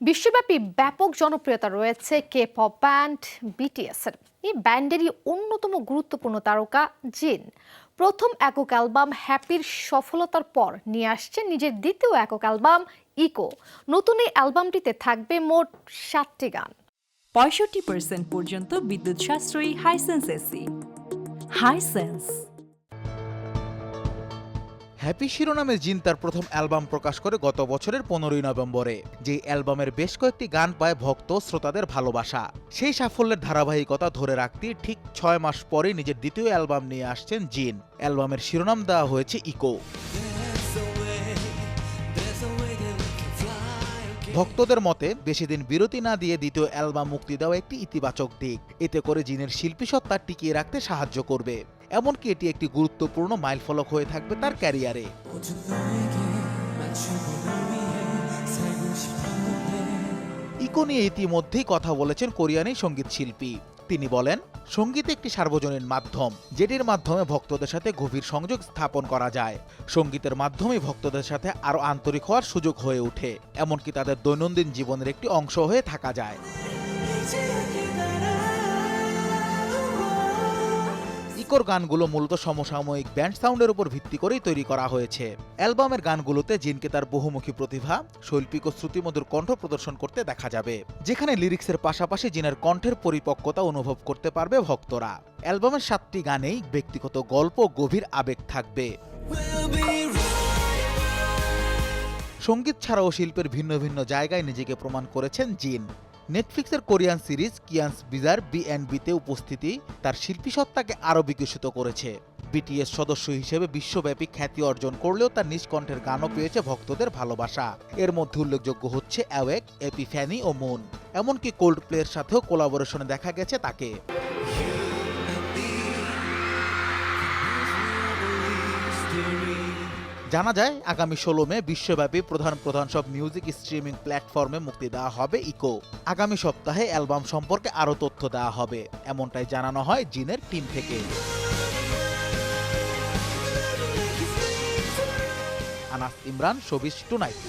বিশ্বব্যাপী ব্যাপক জনপ্রিয়তা রয়েছে কে পপ ব্যান্ড বিটিএস এর। এই ব্যান্ডেরই অন্যতম গুরুত্বপূর্ণ তারকা জিন। প্রথম একক অ্যালবাম হ্যাপির সফলতার পর নিয়ে আসছে নিজের দ্বিতীয় একক অ্যালবাম ইকো নতুন এই অ্যালবামটিতে থাকবে মোট সাতটি গান। পঁয়ষট্টি পার্সেন্ট পর্যন্ত বিদ্যুৎ সাশ্রয়ী হাইসেন্স এসি হাইসেন্স হ্যাপি শিরোনামে জিন তার প্রথম অ্যালবাম প্রকাশ করে গত বছরের পনেরোই নভেম্বরে যে অ্যালবামের বেশ কয়েকটি গান পায় ভক্ত শ্রোতাদের ভালোবাসা। সেই সাফল্যের ধারাবাহিকতা ধরে রাখতে ঠিক ছয় মাস পরেই নিজের দ্বিতীয় অ্যালবাম নিয়ে আসছেন জিন। অ্যালবামের শিরোনাম দেওয়া হয়েছে ইকো। ভক্তদের মতে, বেশি দিন বিরতি না দিয়ে দ্বিতীয় অ্যালবাম মুক্তি দেওয়া একটি ইতিবাচক দিক। এতে করে জিনের শিল্পী সত্তা টিকিয়ে রাখতে সাহায্য করবে। এমনকি এটি একটি গুরুত্বপূর্ণ মাইলফলক হয়ে থাকবে তার ক্যারিয়ারে। ইকো নিয়ে ইতিমধ্যেই কথা বলেছেন কোরিয়ানি সংগীত শিল্পী। তিনি বলেন, সংগীত একটি সার্বজনীন মাধ্যম, যেটির মাধ্যমে ভক্তদের সাথে গভীর সংযোগ স্থাপন করা যায়। সঙ্গীতের মাধ্যমে ভক্তদের সাথে আরও আন্তরিক হওয়ার সুযোগ হয়ে ওঠে, এমনকি তাদের দৈনন্দিন জীবনের একটি অংশ হয়ে থাকা যায়। ইকোর গানগুলো মূলত সমসাময়িক ব্যান্ড সাউন্ডের উপর ভিত্তি করেই তৈরি করা হয়েছে। অ্যালবামের গানগুলোতে জিনকে তার বহুমুখী প্রতিভা, শৈল্পিক ও শ্রুতিমধুর কণ্ঠ প্রদর্শন করতে দেখা যাবে, যেখানে লিরিক্সের পাশাপাশি জিনের কণ্ঠের পরিপক্কতা অনুভব করতে পারবে ভক্তরা। অ্যালবামের সাতটি গানেই ব্যক্তিগত গল্প গভীর আবেগ থাকবে। সংগীত ছাড়াও শিল্পের ভিন্ন ভিন্ন জায়গায় নিজেকে প্রমাণ করেছেন জিন। নেটফ্লিক্সের কোরিয়ান সিরিজ কিয়ান্স বিজার বিতে উপস্থিতি তার শিল্পী সত্তাকে আরও বিকশিত করেছে। বিটিএস সদস্য হিসেবে বিশ্বব্যাপী খ্যাতি অর্জন করলেও তার নিষ্কণ্ঠের কণ্ঠের গানও পেয়েছে ভক্তদের ভালোবাসা। এর মধ্যে উল্লেখযোগ্য হচ্ছে অ্যাওয়েক এপি ফ্যানি ও মুন এমনকি কোল্ড প্লের সাথেও কোলাবোরেশনে দেখা গেছে তাকে। জানা যায়, আগামী ষোলো মে বিশ্বব্যাপী প্রধান প্রধান সব মিউজিক স্ট্রিমিং প্ল্যাটফর্মে মুক্তি দেওয়া হবে ইকো আগামী সপ্তাহে অ্যালবাম সম্পর্কে আরও তথ্য দেওয়া হবে। এমনটাই জানানো হয় জিনের টিম থেকে। Anas Imran showbiz tonight.